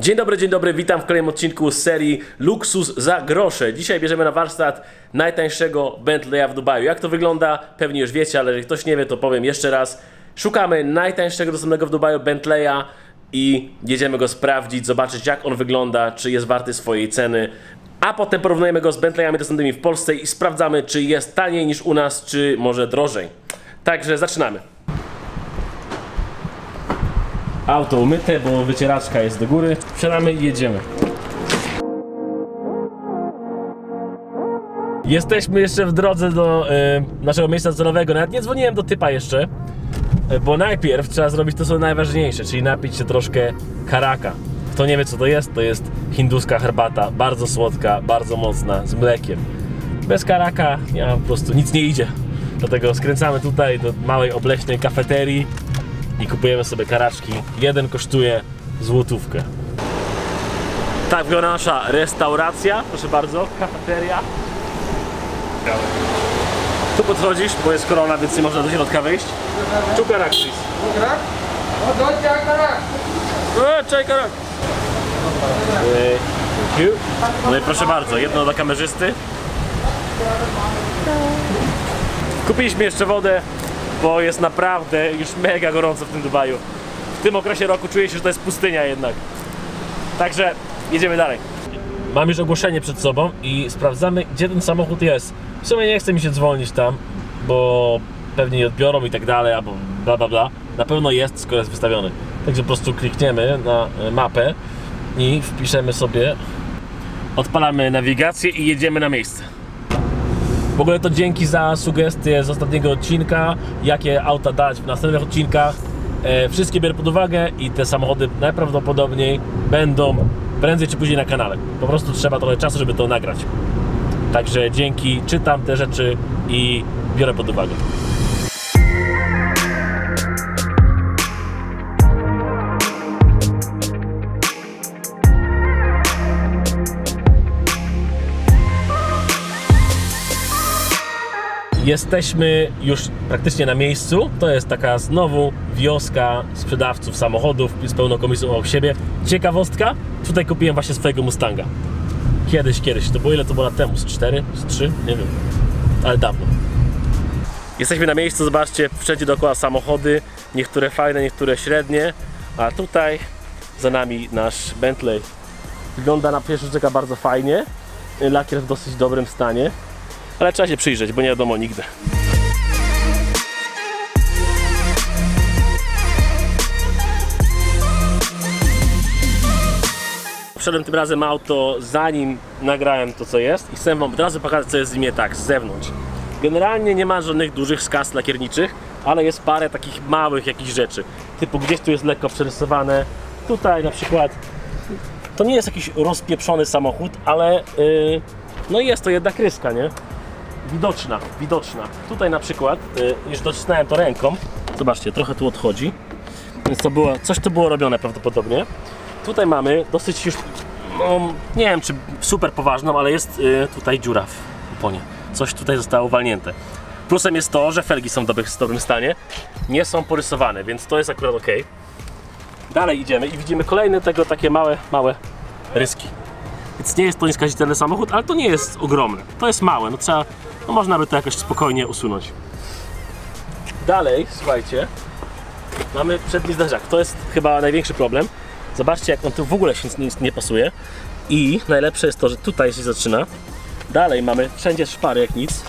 Dzień dobry, dzień dobry, witam w kolejnym odcinku z serii Luksus za grosze. Dzisiaj bierzemy na warsztat najtańszego Bentleya w Dubaju. Jak to wygląda? Pewnie już wiecie, ale jeżeli ktoś nie wie, to powiem jeszcze raz. Szukamy najtańszego dostępnego w Dubaju Bentleya i jedziemy go sprawdzić, zobaczyć jak on wygląda, czy jest warty swojej ceny. A potem porównujemy go z Bentleyami dostępnymi w Polsce i sprawdzamy, czy jest taniej niż u nas, czy może drożej. Także zaczynamy. Auto umyte, bo wycieraczka jest do góry. Wsiadamy i jedziemy. Jesteśmy jeszcze w drodze do e, naszego miejsca docelowego. Nawet nie dzwoniłem do typa jeszcze, e, bo najpierw trzeba zrobić to, co najważniejsze, czyli napić się troszkę karaka. Kto nie wie, co to jest, to jest hinduska herbata, bardzo słodka, bardzo mocna, z mlekiem. Bez karaka nie, po prostu nic nie idzie. Dlatego skręcamy tutaj do małej obleśnej kafeterii i kupujemy sobie karaczki. Jeden kosztuje złotówkę. Tak wygląda nasza restauracja, proszę bardzo, kafeteria. Tu podchodzisz, bo jest korona, więc nie można do środka wejść. Tu karak, please. Gerak? Oh, don't jack gerak. E, czekaj, karak. No i proszę bardzo, jedno dla kamerzysty. Kupiliśmy jeszcze wodę, bo jest naprawdę już mega gorąco w tym Dubaju. W tym okresie roku czuję się, że to jest pustynia jednak. Także jedziemy dalej. Mam już ogłoszenie przed sobą i sprawdzamy, gdzie ten samochód jest. W sumie nie chce mi się dzwonić tam, bo pewnie nie odbiorą i tak dalej, albo bla bla bla. Na pewno jest, skoro jest wystawiony. Także po prostu klikniemy na e, mapę i wpiszemy sobie, odpalamy nawigację i jedziemy na miejsce. W ogóle to dzięki za sugestie z ostatniego odcinka, jakie auta dać w następnych odcinkach. E, wszystkie biorę pod uwagę i te samochody najprawdopodobniej będą prędzej czy później na kanale. Po prostu trzeba trochę czasu, żeby to nagrać. Także dzięki, czytam te rzeczy i biorę pod uwagę. Jesteśmy już praktycznie na miejscu. To jest taka znowu wioska sprzedawców samochodów z pełną komisją obok siebie. Ciekawostka, tutaj kupiłem właśnie swojego Mustanga. Kiedyś, kiedyś, to było ile to było lat temu? Z 4? Z 3? Nie wiem, ale dawno. Jesteśmy na miejscu, zobaczcie, wszędzie dookoła samochody, niektóre fajne, niektóre średnie, a tutaj za nami nasz Bentley. Wygląda na pierwszy rzut oka bardzo fajnie, lakier w dosyć dobrym stanie, ale trzeba się przyjrzeć, bo nie wiadomo nigdy. Wszedłem tym razem auto zanim nagrałem to co jest i chcę wam od razu pokazać co jest w nim tak z zewnątrz. Generalnie nie ma żadnych dużych skaz lakierniczych, ale jest parę takich małych jakichś rzeczy. Typu gdzieś tu jest lekko przerysowane, tutaj na przykład to nie jest jakiś rozpieprzony samochód, ale yy, no jest to jedna kryska, nie? Widoczna, widoczna. Tutaj na przykład, yy, już docisnąłem to ręką, zobaczcie, trochę tu odchodzi, więc to było, coś tu było robione prawdopodobnie. Tutaj mamy dosyć już, no, nie wiem czy super poważną, ale jest yy, tutaj dziura w oponie. Coś tutaj zostało walnięte. Plusem jest to, że felgi są w dobrych, w dobrym stanie, nie są porysowane, więc to jest akurat ok. Dalej idziemy i widzimy kolejne tego takie małe, małe ryski. Więc nie jest to nieskazitelny samochód, ale to nie jest ogromny. To jest małe, no trzeba, no można by to jakoś spokojnie usunąć. Dalej, słuchajcie, mamy przedni zderzak. To jest chyba największy problem. Zobaczcie, jak on tu w ogóle się nic nie pasuje. I najlepsze jest to, że tutaj się zaczyna. Dalej mamy wszędzie szpary jak nic.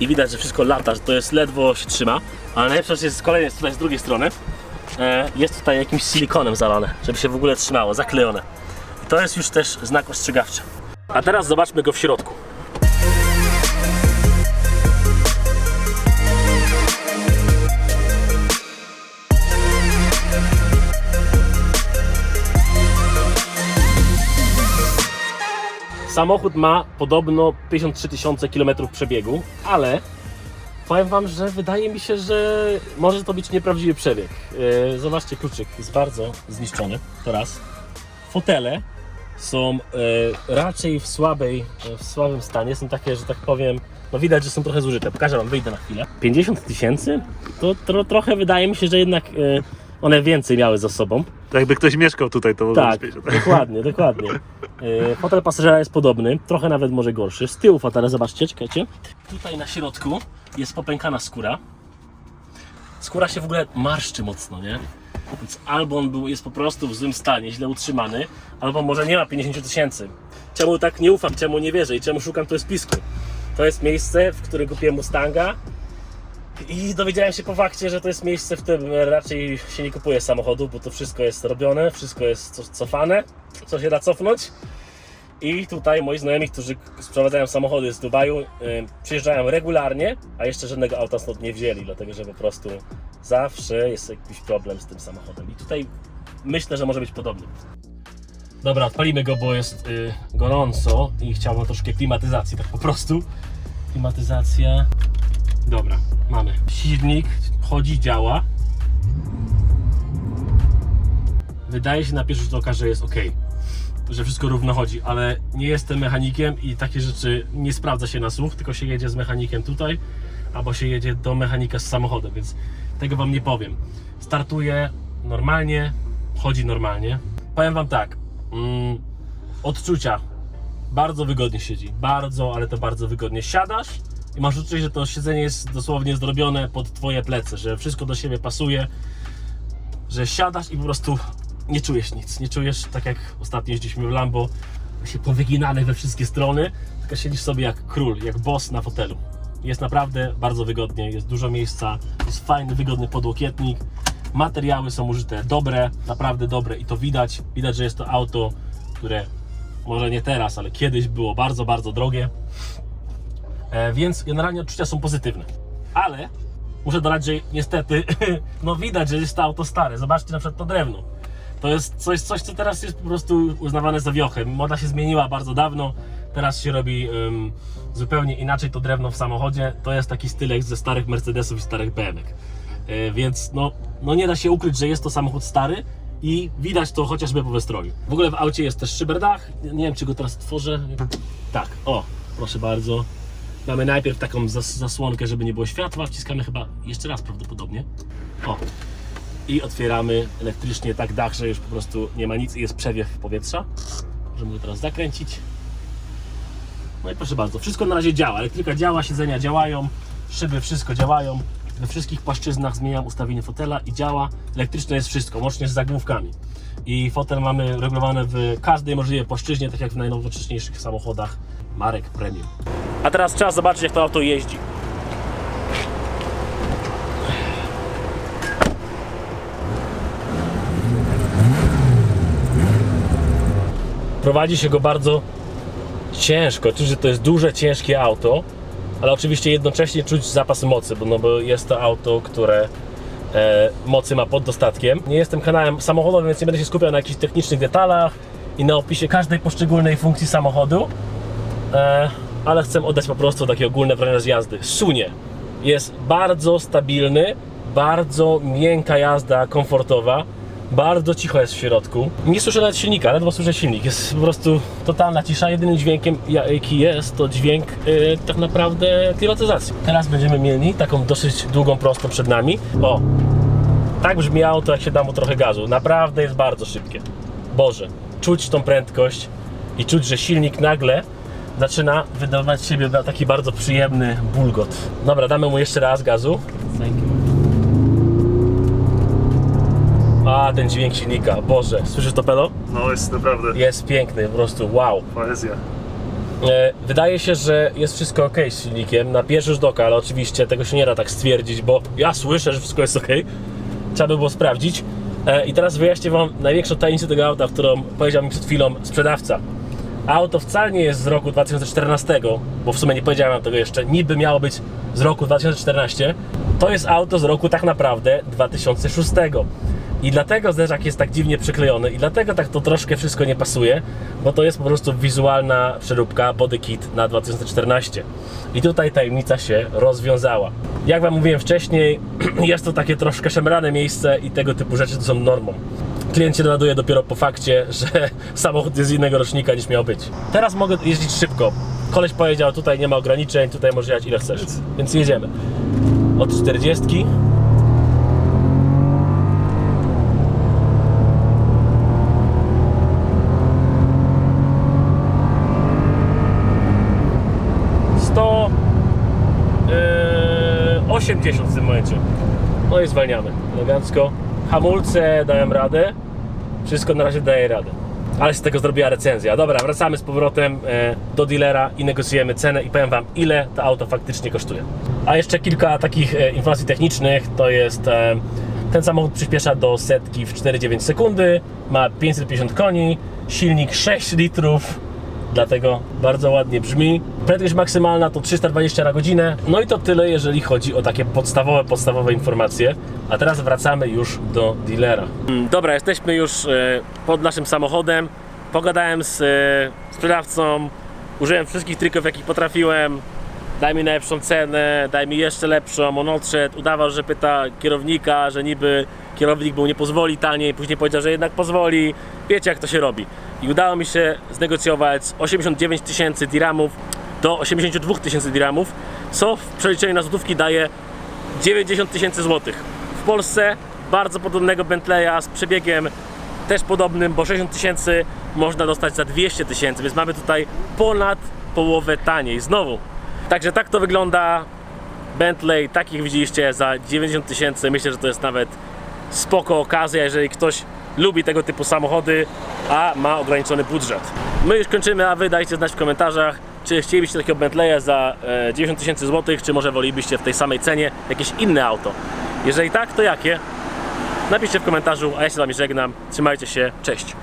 I widać, że wszystko lata, że to jest ledwo się trzyma. Ale najlepsze jest kolejne jest tutaj z drugiej strony. E, jest tutaj jakimś silikonem zalane, żeby się w ogóle trzymało, zaklejone. I to jest już też znak ostrzegawczy. A teraz zobaczmy go w środku. Samochód ma podobno 53 tysiące km przebiegu, ale powiem Wam, że wydaje mi się, że może to być nieprawdziwy przebieg. Yy, zobaczcie, kluczyk jest bardzo zniszczony, to raz. Fotele są yy, raczej w, słabej, w słabym stanie, są takie, że tak powiem, no widać, że są trochę zużyte. Pokażę Wam, wyjdę na chwilę. 50 tysięcy? To tro, trochę wydaje mi się, że jednak one więcej miały za sobą. To jakby ktoś mieszkał tutaj, to Tak, być pięć. dokładnie, dokładnie. E, Fotel pasażera jest podobny, trochę nawet może gorszy. Z tyłu fotela, zobaczcie, czekajcie. Tutaj na środku jest popękana skóra. Skóra się w ogóle marszczy mocno, nie? Więc albo on był, jest po prostu w złym stanie, źle utrzymany, albo może nie ma 50 tysięcy. Czemu tak nie ufam, czemu nie wierzę i czemu szukam tu spisku? To jest miejsce, w którym kupiłem Mustanga i dowiedziałem się po fakcie, że to jest miejsce, w którym raczej się nie kupuje samochodu, bo to wszystko jest robione, wszystko jest co- cofane, co się da cofnąć. I tutaj moi znajomi, którzy sprowadzają samochody z Dubaju, y, przyjeżdżają regularnie, a jeszcze żadnego auta stąd nie wzięli, dlatego że po prostu zawsze jest jakiś problem z tym samochodem. I tutaj myślę, że może być podobnie. Dobra, odpalimy go, bo jest y, gorąco i chciałbym troszkę klimatyzacji, tak po prostu. Klimatyzacja. Silnik chodzi, działa. Wydaje się na pierwszy rzut oka, że jest ok, że wszystko równo chodzi, ale nie jestem mechanikiem i takie rzeczy nie sprawdza się na słuch, tylko się jedzie z mechanikiem tutaj, albo się jedzie do mechanika z samochodem, więc tego Wam nie powiem. Startuje normalnie, chodzi normalnie. Powiem Wam tak, mm, odczucia bardzo wygodnie siedzi. Bardzo, ale to bardzo wygodnie. Siadasz i masz uczucie, że to siedzenie jest dosłownie zrobione pod twoje plecy, że wszystko do siebie pasuje, że siadasz i po prostu nie czujesz nic. Nie czujesz, tak jak ostatnio jeździliśmy w Lambo, się powyginany we wszystkie strony, tylko siedzisz sobie jak król, jak boss na fotelu. Jest naprawdę bardzo wygodnie, jest dużo miejsca, jest fajny, wygodny podłokietnik. Materiały są użyte dobre, naprawdę dobre i to widać. Widać, że jest to auto, które może nie teraz, ale kiedyś było bardzo, bardzo drogie. E, więc generalnie odczucia są pozytywne. Ale muszę dodać, że niestety no widać, że jest to auto stare. Zobaczcie na przykład to drewno. To jest coś, coś co teraz jest po prostu uznawane za wiochę. Moda się zmieniła bardzo dawno. Teraz się robi ym, zupełnie inaczej to drewno w samochodzie. To jest taki stylek ze starych Mercedesów i starych BMW. E, więc no, no nie da się ukryć, że jest to samochód stary i widać to chociażby po wystroju. W ogóle w aucie jest też szyberdach. Nie wiem, czy go teraz tworzę. Tak, o, proszę bardzo. Mamy najpierw taką zas zasłonkę, żeby nie było światła. Wciskamy chyba jeszcze raz prawdopodobnie. O. I otwieramy elektrycznie tak dach, że już po prostu nie ma nic i jest przewiew powietrza. Możemy go teraz zakręcić. No i proszę bardzo, wszystko na razie działa. Elektryka działa, siedzenia działają, szyby, wszystko działają. We wszystkich płaszczyznach zmieniam ustawienie fotela i działa. Elektryczne jest wszystko, łącznie z zagłówkami. I fotel mamy regulowany w każdej możliwej płaszczyźnie, tak jak w najnowocześniejszych samochodach marek premium. A teraz czas zobaczyć, jak to auto jeździ. Prowadzi się go bardzo ciężko. Czuć, że to jest duże, ciężkie auto, ale oczywiście jednocześnie czuć zapas mocy, bo, no bo jest to auto, które e, mocy ma pod dostatkiem. Nie jestem kanałem samochodowym, więc nie będę się skupiał na jakichś technicznych detalach i na opisie każdej poszczególnej funkcji samochodu, ale chcę oddać po prostu takie ogólne wrażenie z jazdy. Sunie. Jest bardzo stabilny, bardzo miękka jazda, komfortowa. Bardzo cicho jest w środku. Nie słyszę nawet silnika, ledwo słyszę silnik. Jest po prostu totalna cisza. Jedynym dźwiękiem, jaki jest, to dźwięk yy, tak naprawdę klimatyzacji. Teraz będziemy mieli taką dosyć długą prostą przed nami. O, tak brzmi auto, jak się da mu trochę gazu. Naprawdę jest bardzo szybkie. Boże, czuć tą prędkość i czuć, że silnik nagle zaczyna wydawać z siebie taki bardzo przyjemny bulgot. Dobra, damy mu jeszcze raz gazu. A, ten dźwięk silnika, Boże, słyszysz to pelo? No jest naprawdę Jest piękny, po prostu wow. poezja. E, Wydaje się, że jest wszystko ok z silnikiem na pierwszy rzut oka, ale oczywiście tego się nie da tak stwierdzić, bo ja słyszę, że wszystko jest ok. Trzeba by było sprawdzić. E, I teraz wyjaśnię Wam największą tajemnicę tego auta, którą powiedział mi przed chwilą sprzedawca. Auto wcale nie jest z roku 2014, bo w sumie nie powiedziałem tego jeszcze, niby miało być z roku 2014. To jest auto z roku tak naprawdę 2006. I dlatego zderzak jest tak dziwnie przyklejony i dlatego tak to troszkę wszystko nie pasuje, bo to jest po prostu wizualna przeróbka body kit na 2014. I tutaj tajemnica się rozwiązała. Jak Wam mówiłem wcześniej, jest to takie troszkę szemrane miejsce i tego typu rzeczy to są normą klient się dowiaduje dopiero po fakcie, że samochód jest z innego rocznika niż miał być. Teraz mogę jeździć szybko. Koleś powiedział, tutaj nie ma ograniczeń, tutaj możesz jechać ile chcesz, więc jedziemy. Od 40 yy, w tym momencie. No i zwalniamy elegancko. Hamulce dają radę. Wszystko na razie daje radę. Ale z tego zrobiła recenzja. Dobra, wracamy z powrotem e, do dealera i negocjujemy cenę i powiem Wam, ile to auto faktycznie kosztuje. A jeszcze kilka takich e, informacji technicznych. To jest e, ten samochód przyspiesza do setki w 4,9 sekundy, ma 550 koni, silnik 6 litrów, dlatego bardzo ładnie brzmi. Prędkość maksymalna to 320 na godzinę. No i to tyle, jeżeli chodzi o takie podstawowe, podstawowe informacje. A teraz wracamy już do dealera. Mm, Dobra, jesteśmy już e, pod naszym samochodem. Pogadałem z e, sprzedawcą, użyłem wszystkich trików, jakich potrafiłem. Daj mi najlepszą cenę, daj mi jeszcze lepszą. On odszedł, udawał, że pyta kierownika, że niby kierownik był nie pozwoli taniej, później powiedział, że jednak pozwoli. Wiecie jak to się robi. I udało mi się znegocjować z 89 tysięcy diramów do 82 tysięcy diramów, co w przeliczeniu na złotówki daje 90 tysięcy złotych. W Polsce bardzo podobnego Bentleya z przebiegiem też podobnym, bo 60 tysięcy można dostać za 200 tysięcy, więc mamy tutaj ponad połowę taniej. Znowu. Także tak to wygląda. Bentley, takich widzieliście za 90 tysięcy. Myślę, że to jest nawet spoko okazja, jeżeli ktoś lubi tego typu samochody, a ma ograniczony budżet. My już kończymy, a wy dajcie znać w komentarzach, czy chcielibyście takiego Bentleya za e, 90 tysięcy złotych, czy może wolelibyście w tej samej cenie jakieś inne auto. Jeżeli tak, to jakie? Napiszcie w komentarzu, a ja się z wami żegnam. Trzymajcie się, cześć!